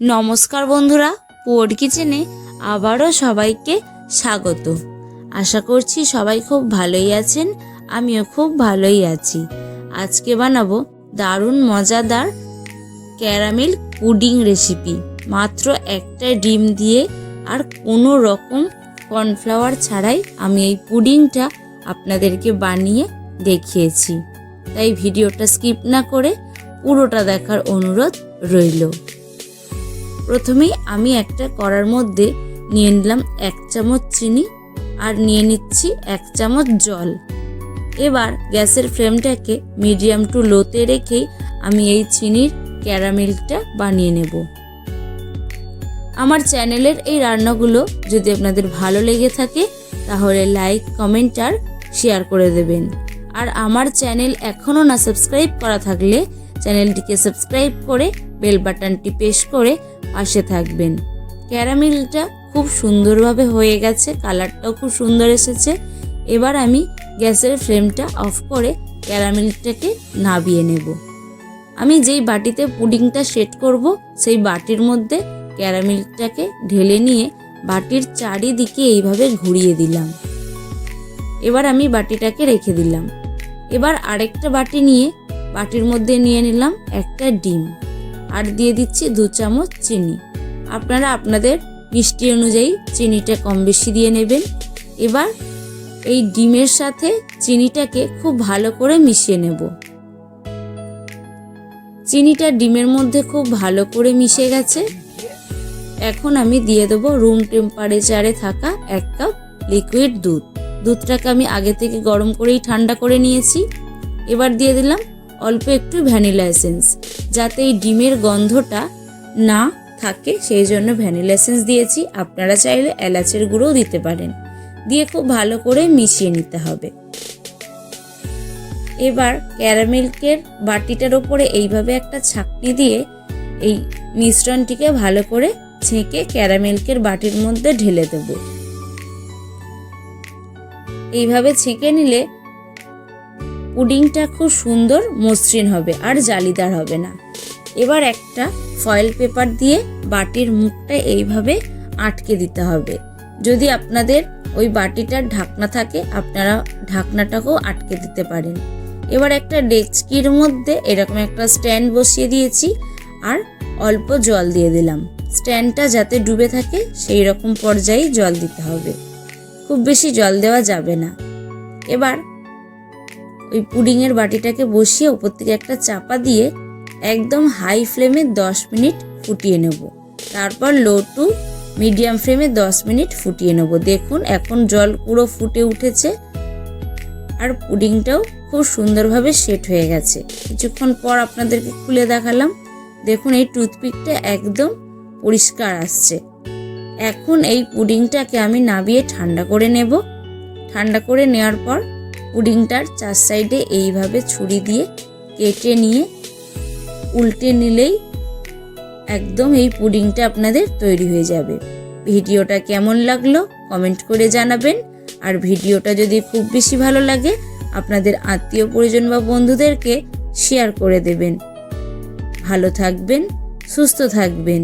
নমস্কার বন্ধুরা পোর্ট কিচেনে আবারও সবাইকে স্বাগত। আশা করছি সবাই খুব ভালোই আছেন, আমিও খুব ভালোই আছি। আজকে বানাবো দারুণ মজাদার ক্যারামেল পুডিং রেসিপি। মাত্র একটা ডিম দিয়ে আর কোনো রকম কর্নফ্লাওয়ার ছাড়াই আমি এই পুডিংটা আপনাদেরকে বানিয়ে দেখিয়েছি। তাই ভিডিওটা স্কিপ না করে পুরোটা দেখার অনুরোধ রইল। প্রথমেই আমি একটা কড়ার মধ্যে নিয়ে নিলাম এক চামচ চিনি আর নিয়ে নিচ্ছি এক চামচ জল। এবার গ্যাসের ফ্লেমটাকে মিডিয়াম টু লোতে রেখেই আমি এই চিনির ক্যারামেলটা বানিয়ে নেব। আমার চ্যানেলের এই রান্নাগুলো যদি আপনাদের ভালো লেগে থাকে, তাহলে লাইক, কমেন্ট আর শেয়ার করে দেবেন। আর আমার চ্যানেল এখনও না সাবস্ক্রাইব করা থাকলে চ্যানেলটিকে সাবস্ক্রাইব করে বেল বাটনটি প্রেস করে পাশে থাকবেন। ক্যারামেলটা খুব সুন্দরভাবে হয়ে গেছে, কালারটাও খুব সুন্দর এসেছে। এবার আমি গ্যাসের ফ্লেমটা অফ করে ক্যারামেলটাকে নাবিয়ে নেব। আমি যেই বাটিতে পুডিংটা সেট করব, সেই বাটির মধ্যে ক্যারামেলটাকে ঢেলে নিয়ে বাটির চারিদিকে এইভাবে ঘুরিয়ে দিলাম। এবার আমি বাটিটাকে রেখে দিলাম। এবার আরেকটা বাটি নিয়ে বাটির মধ্যে নিয়ে নিলাম একটা ডিম আর দিয়ে দিচ্ছি দু চামচ চিনি। আপনারা আপনাদের মিষ্টি অনুযায়ী চিনিটা কম বেশি দিয়ে নেবেন। এবার এই ডিমের সাথে চিনিটাকে খুব ভালো করে মিশিয়ে নেব। চিনিটা ডিমের মধ্যে খুব ভালো করে মিশে গেছে। এখন আমি দিয়ে দেবো রুম টেম্পারেচারে থাকা এক কাপ লিকুইড দুধ। দুধটাকে আমি আগে থেকে গরম করেই ঠান্ডা করে নিয়েছি। এবার দিয়ে দিলাম অল্প একটু ভ্যানিলা এসেন্স, যাতে এই ডিমের গন্ধটা না থাকে, সেই জন্য ভ্যানিলা এসেন্স দিয়েছি। আপনারা চাইলে এলাচের গুঁড়োও দিতে পারেন। দিয়ে খুব ভালো করে মিশিয়ে নিতে হবে। এবার ক্যারামেলকের বাটিটার ওপরে এইভাবে একটা ছাকনি দিয়ে এই মিশ্রণটিকে ভালো করে ছেঁকে ক্যারামেলকের বাটির মধ্যে ঢেলে দেব। এইভাবে ছেঁকে নিলে পুডিংটা খুব সুন্দর মসৃণ হবে আর জালিদার হবে না। এবার একটা ফয়েল পেপার দিয়ে বাটির মুখটা এইভাবে আটকে দিতে হবে। যদি আপনাদের ওই বাটিটার ঢাকনা থাকে, আপনারা ঢাকনাটাকেও আটকে দিতে পারেন। এবার একটা ডেচকির মধ্যে এরকম একটা স্ট্যান্ড বসিয়ে দিয়েছি আর অল্প জল দিয়ে দিলাম। স্ট্যান্ডটা যাতে ডুবে থাকে, সেই রকম পর্যায়ে জল দিতে হবে। খুব বেশি জল দেওয়া যাবে না। এবার ওই পুডিংয়ের বাটিটাকে বসিয়ে উপর থেকে একটা চাপা দিয়ে একদম হাই ফ্লেমে 10 মিনিট ফুটিয়ে নেব। তারপর লো টু মিডিয়াম ফ্লেমে 10 মিনিট ফুটিয়ে নেব। দেখুন, এখন জল পুরো ফুটে উঠেছে আর পুডিংটাও খুব সুন্দরভাবে সেট হয়ে গেছে। কিছুক্ষণ পর আপনাদেরকে খুলে দেখালাম। দেখুন, এই টুথপিকটা একদম পরিষ্কার আসছে। এখন এই পুডিংটাকে আমি নাবিয়ে ঠান্ডা করে নেব। ঠান্ডা করে নেওয়ার পর পুডিংটার চার সাইডে এইভাবে ছুরি দিয়ে কেটে নিয়ে উল্টে নিলেই একদম এই পুডিংটা আপনাদের তৈরি হয়ে যাবে। ভিডিওটা কেমন লাগল কমেন্ট করে জানাবেন। আর ভিডিওটা যদি খুব বেশি ভালো লাগে, আপনাদের আত্মীয় পরিজন বা বন্ধুদেরকে শেয়ার করে দেবেন। ভালো থাকবেন, সুস্থ থাকবেন।